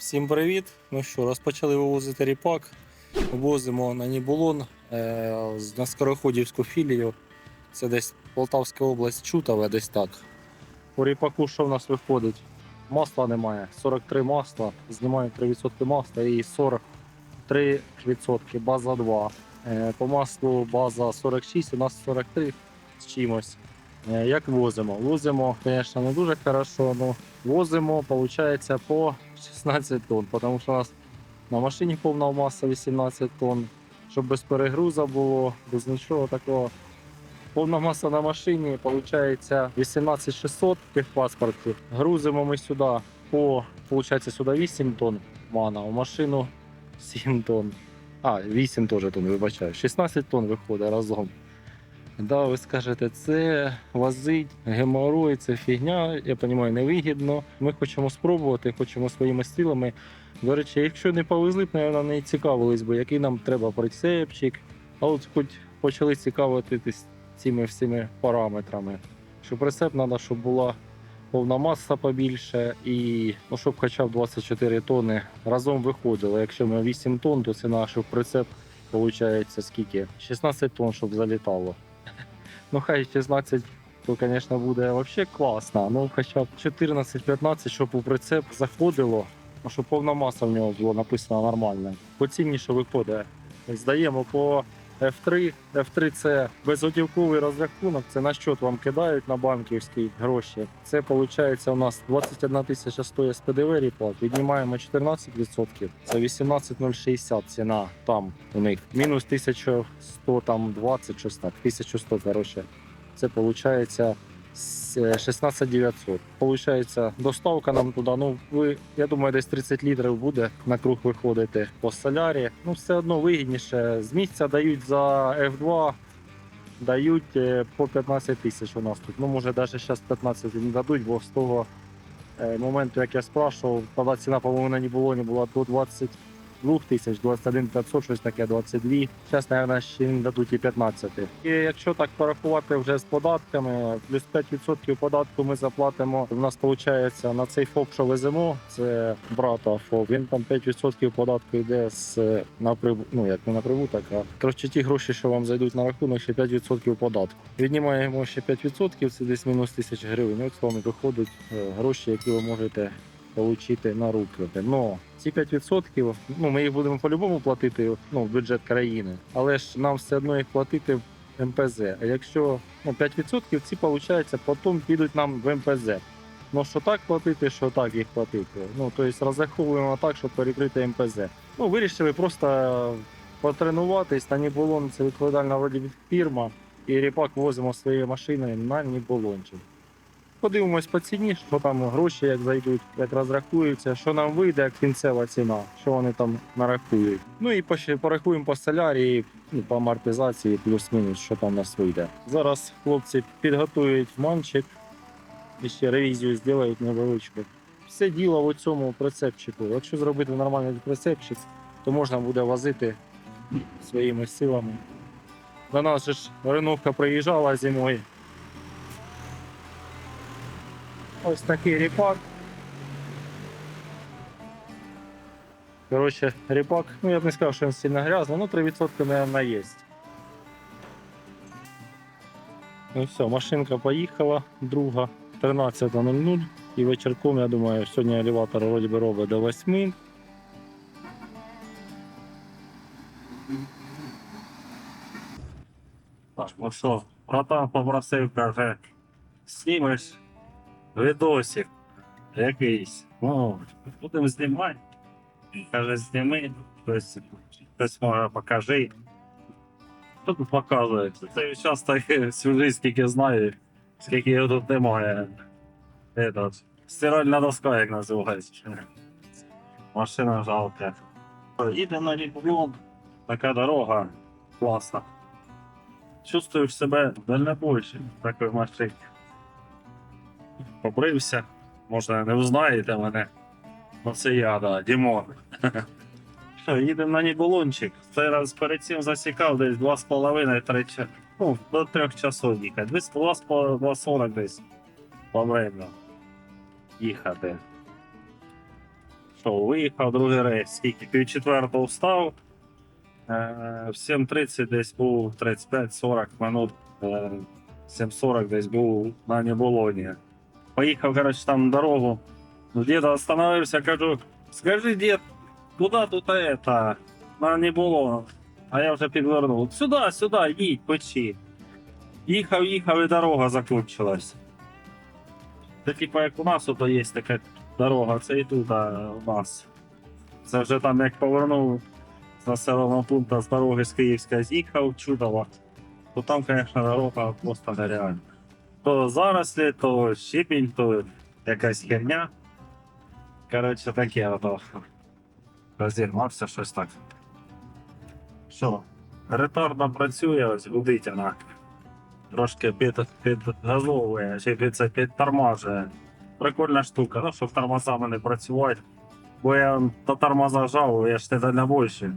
Всім привіт! Ну що, розпочали вивозити ріпак. Возимо на Нібулон е, на Скороходівську філію. Це десь Полтавська область, Чутове, десь так. По ріпаку що в нас виходить? Масла немає. 43 масла, знімаємо 3% масла і 43% база 2. Е, по маслу база 46, у нас 43 з чимось. Е, Як возимо? Возимо, звісно, не дуже хорошо, але возимо, виходить, по 16 тонн, тому що у нас на машині повна маса 18 тонн, щоб без перегруза було, без нічого такого. Повна маса на машині виходить 18600 в паспорті. Грузимо ми сюди по виходить, сюди 8 тонн мана, у машину 7 тонн. А, 8 теж тонн, вибачаю. 16 тонн виходить разом. Да, ви скажете, це возить геморой, це фігня, я розумію, невигідно. Ми хочемо спробувати, хочемо своїми силами. До речі, якщо не повезли б, мабуть, не цікавились би, який нам треба прицепчик. А от хоч почали цікавитись цими всіми параметрами. Що прицеп треба, щоб була повна маса побільше і ну, щоб хоча б 24 тонни разом виходило. Якщо ми 8 тонн, то це наш прицеп виходить скільки? 16 тонн, щоб залітало. Ну, хай 16, то, звісно, буде взагалі класно. Ну, хоча б 14-15, щоб у прицеп заходило, ну, щоб повна маса в нього була написана нормально. По виходить. Здаємо по F3. F3 це безготівковий розрахунок, це на счет вам кидають на банківські гроші. Це виходить у нас 21 тисяча стоїть з ПДВ ріпак, віднімаємо 14%, це 18060 ціна там у них. Мінус 1100 там 20, щось так, 1100, коротше. Це виходить 16900. Получається, доставка нам туди. Ну ви, я думаю, десь 30 літрів буде на круг виходити по солярі. Ну, все одно вигідніше. З місця дають за F2, дають е, по 15 тисяч у нас тут. Ну, може, навіть зараз 15 не дадуть, бо з того е, моменту, як я спрашував, тоді ціна, по-моєму, на Нібулоні була до 22 тисяч, 21 500, щось таке, 22. Зараз, мабуть, ще не дадуть і 15. І якщо так порахувати вже з податками, плюс 5% податку ми заплатимо. У нас виходить на цей ФОП, що веземо, це брата ФОП, він там 5% податку йде з на прибу... ну як не на прибуток, а коротше ті гроші, що вам зайдуть на рахунок, ще 5% податку. Віднімаємо ще 5%, це десь мінус тисяч гривень. От вам виходять е, гроші, які ви можете отримати на руки. Но ці 5%, ну ми їх будемо по-любому платити ну, в бюджет країни, але ж нам все одно їх платити в МПЗ. А якщо ну, 5% ці, виходить, потім підуть нам в МПЗ. Ну що так платити, що так їх платити. Ну, тобто розраховуємо так, щоб перекрити МПЗ. Ну, вирішили просто потренуватись на Нібулон, це відповідальна вроді фірма, і ріпак возимо своєю машиною на Нібулончик. Подивимось по ціні, що там гроші як зайдуть, як розрахуються, що нам вийде, як кінцева ціна, що вони там нарахують. Ну і порахуємо по солярії, ну, по амортизації, плюс-мінус, що там у нас вийде. Зараз хлопці підготують манчик і ще ревізію зроблять невеличку. Все діло в цьому прицепчику. Якщо зробити нормальний прицепчик, то можна буде возити своїми силами. До нас же ж Реновка приїжджала зимою. Ось такий ріпак. Коротше, ріпак, ну я б не сказав, що він сильно грязний, ну 3% мабуть, є. Ну все, машинка поїхала, друга 13.00 і вечірком, я думаю, сьогодні елеватор вроді би робить до 8. Так, ну що, братан попросив, каже, знімеш відосик якийсь. Ну, будемо знімати. Каже, зніми, хтось, хтось може покажи. Що тут показується? Це зараз так всю жизнь скільки знаю, скільки його тут немає. Этот, стиральна доска, як називається. Машина жалка. Їде на ріблон, така дорога класна. Чувствуєш себе дальнобойщиком в такій машині побрився. Може, не узнаєте мене. Ну це я, да, Дімон. Їдемо на Нібулончик. Цей раз перед цим засікав десь 2,5-3 часа. Ну, до 3 часов їхати. Десь 2,40 десь по времени їхати. Що, виїхав другий рейс, скільки пів четвертого встав. Е, в 7.30 десь був 35-40 минут. Е, 7.40 десь був на Неболоні. Поїхав, коротше, там на дорогу. Діда остановився, кажу, скажи, дід, куди тут это? На Неболон. А я вже підвернув. Сюди, сюди, їдь, печи. Їхав, їхав і дорога закінчилась. Це типа як у нас ото є така дорога, це і тут у нас. Це вже там як повернув з населеного пункту з дороги з Київська з'їхав, чудово. То там, звісно, дорога просто нереальна. То зарослі, то щебінь, то якась херня. Коротше, таке ото. Розігнався щось так. Що? Ретардно працює, ось гудить вона. Трошки під, підгазовує, чи під, це підтормажує. Прикольна штука, ну, щоб тормозами не працювати. Бо я то тормоза жав, я ж не дальнобойщик.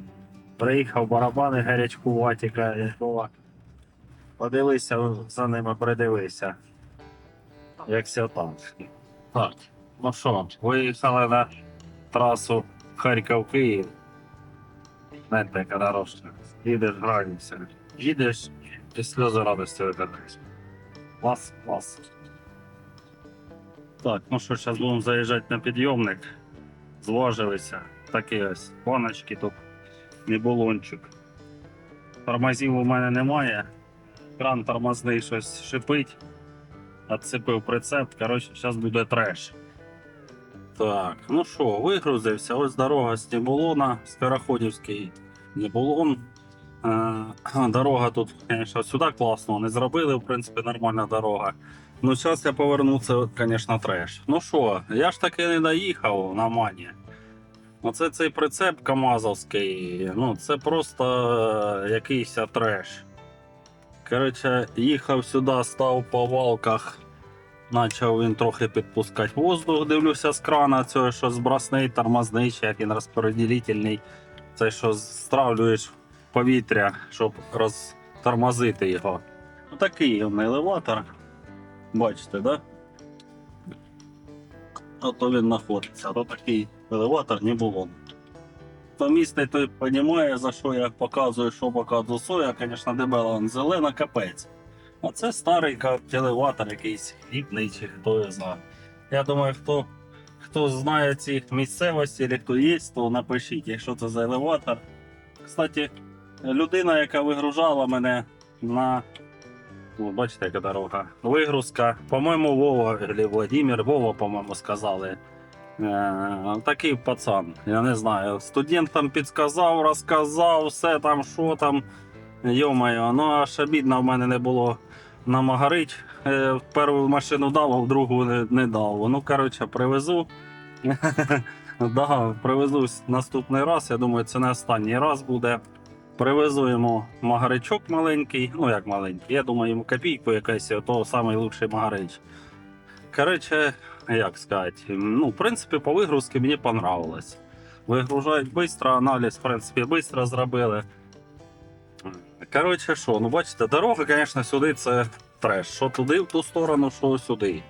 Приїхав барабани гарячкуваті, каже, «О, Подивися за ними, придивися. Як все там. Так, ну що, виїхали на трасу Харків-Київ. Знаєте, яка дорожка. Їдеш, граєшся. Їдеш і сльози радості викидаєш. Клас, клас. Так, ну що, зараз будемо заїжджати на підйомник. Зважилися. Такі ось баночки тут, не балончик. Тормозів у мене немає. Кран тормозний щось шипить. Отцепив прицеп. Коротше, зараз буде треш. Так, ну що, вигрузився. Ось дорога з Небулона, Скороходівський Небулон. Е, дорога тут, звісно, сюди класно не зробили, в принципі, нормальна дорога. Ну, зараз я поверну, це, звісно, треш. Ну що, я ж таки не доїхав на мані. Оце цей прицеп Камазовський, ну це просто е, якийсь треш. Коротше, їхав сюди, став по валках, почав він трохи підпускати воздух, дивлюся з крана, цього, що збросний, тормозний, чи як він розподілительний. Це що стравлюєш повітря, щоб розтормозити його. Ну, такий він елеватор. Бачите, да? Ото він знаходиться, то такий елеватор не було. Хто місний, той розуміє, за що я показую, що показую соя, звісно, дебела зелена капець. А це старий ка- елеватор якийсь гібний чи хто його знає. Я думаю, хто, хто знає ці місцевості, або хто є, то напишіть, якщо це за елеватор. Кстати, людина, яка вигружала мене на. О, бачите, яка дорога. Вигрузка. По-моєму, Вова Владимир, Вова, по-моєму, сказали. Е, такий пацан, я не знаю. Студентам підказав, розказав, все там, що там. Йо-моє, ну аж обідно в мене не було намагарить. Е, в першу машину дав, а в другу не, не дав. Ну, коротше, привезу. да, привезу наступний раз. Я думаю, це не останній раз буде. Привезу йому магаричок маленький, ну як маленький. Я думаю, йому копійку якась, то найкращий магарич. Коротше, як сказати, ну, в принципі, по вигрузці мені понравилось. Вигружають швидко, аналіз, в принципі, швидко зробили. Коротше, що, ну бачите, дорога, звісно, сюди це треш. Що туди, в ту сторону, що сюди.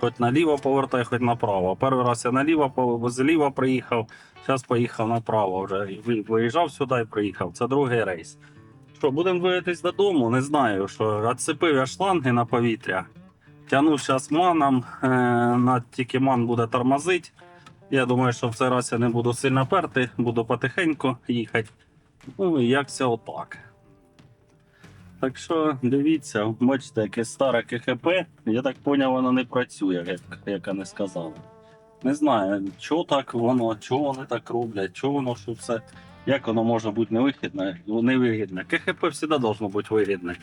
Хоч наліво повертай, хоч направо. Перший раз я наліво, зліва приїхав, зараз поїхав направо вже. Виїжджав сюди і приїхав. Це другий рейс. Що, будемо двигатись додому, не знаю, що відцепив я шланги на повітря. Тяну зараз маном, е, на тільки ман буде тормозити. Я думаю, що в цей раз я не буду сильно перти, буду потихеньку їхати. Ну як це отак. Так що дивіться, бачите, яке старе КХП. Я так поняв, воно не працює, як, як вони сказали. Не знаю, чого так воно, чого вони так роблять, чого воно що все. Як воно може бути невигідне? Невигідне. КХП завжди должно бути вигідне.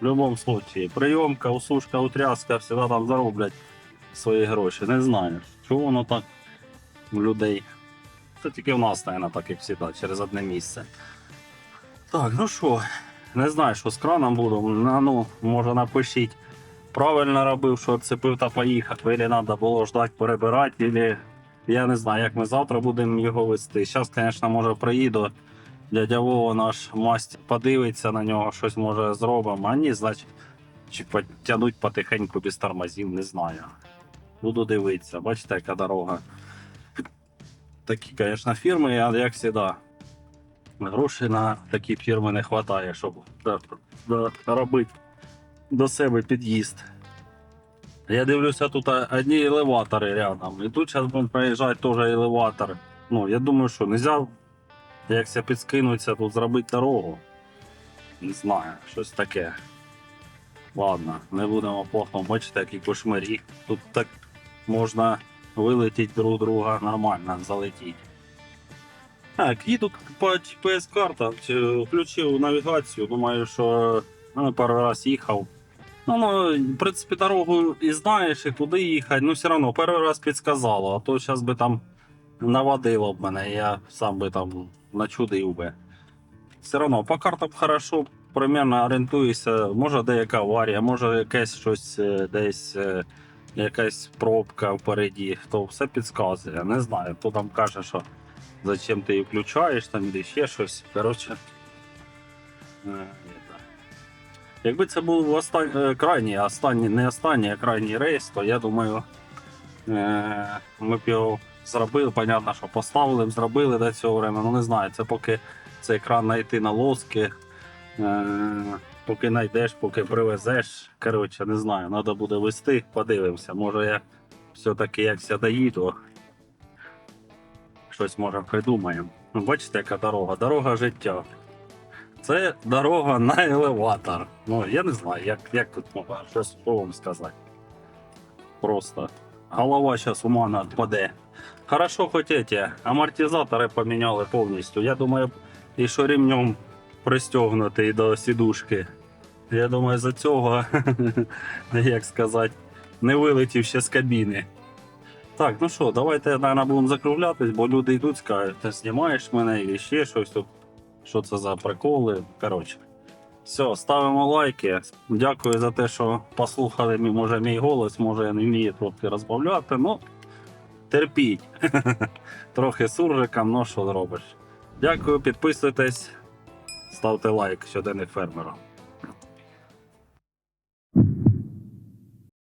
В будь-якому випадку. Прийомка, усушка, утряска, завжди там зароблять свої гроші. Не знаю, чого воно так у людей. Це тільки в нас, мабуть, так як завжди, через одне місце. Так, ну що, не знаю, що з краном буду. Ну, може напишіть. Правильно робив, що цепив та поїхав, або треба було ждати перебирати, або я не знаю, як ми завтра будемо його вести. Зараз, звісно, може приїду. Дядя Вова наш масть подивиться на нього, щось може зробимо. А ні, значить, чи потягнуть потихеньку без тормозів, не знаю. Буду дивитися, бачите, яка дорога. такі, звісно, фірми, а як завжди. Грошей на такі фірми не вистачає, щоб робити до себе під'їзд. Я дивлюся, тут одні елеватори рядом. І тут зараз будемо проїжджати теж елеватор. Ну, я думаю, що не можна, якся підскинутися, тут зробити дорогу. Не знаю, щось таке. Ладно, не будемо плохо бачити, які кошмарі. Тут так можна вилетіти друг друга нормально, залетіти. Так, їду по GPS картам, включив навігацію, думаю, що ну, пару раз їхав. Ну, ну, в принципі, дорогу і знаєш, і куди їхати, ну все одно перший раз підсказало, а то зараз би там наводило б мене, я сам би там начудив би. Все одно, по картам хорошо, примерно орієнтуюся, може деяка аварія, може якесь щось е, десь, е, якась пробка впереді, то все підказує. Не знаю, хто там каже, що зачем ти її включаєш, там іде ще щось. Коротше. е. Якби це був остан... е, крайній, останній, не останній, а крайній рейс, то я думаю, ми б його зробили. Понятно, що поставили зробили до цього времени. Ну не знаю, це поки цей екран знайти на лоски. Е, поки знайдеш, поки привезеш. Коротше, не знаю, треба буде вести, подивимося. Може я все-таки якся доїду. Щось може придумаємо. Ну, бачите, яка дорога? Дорога життя. Це дорога на елеватор. Ну, я не знаю, як, як тут можна щось словом сказати. Просто. Голова зараз у мене відпаде. Хорошо, хоч эти амортизатори поміняли повністю. Я думаю, і що ремнем пристегнутий до сідушки. Я думаю, за цього, як сказати, не вилетів ще з кабіни. Так, ну що, давайте, наверное, будемо закруглятись, бо люди йдуть, скажуть, ти знімаєш мене і ще щось тут. Що це за приколи? Коротше. Все, ставимо лайки. Дякую за те, що послухали може, мій голос, може я не вмію трохи розбавляти, ну терпіть. Трохи суржикам, ну що зробиш. Дякую, підписуйтесь, ставте лайк щоденних фермерів.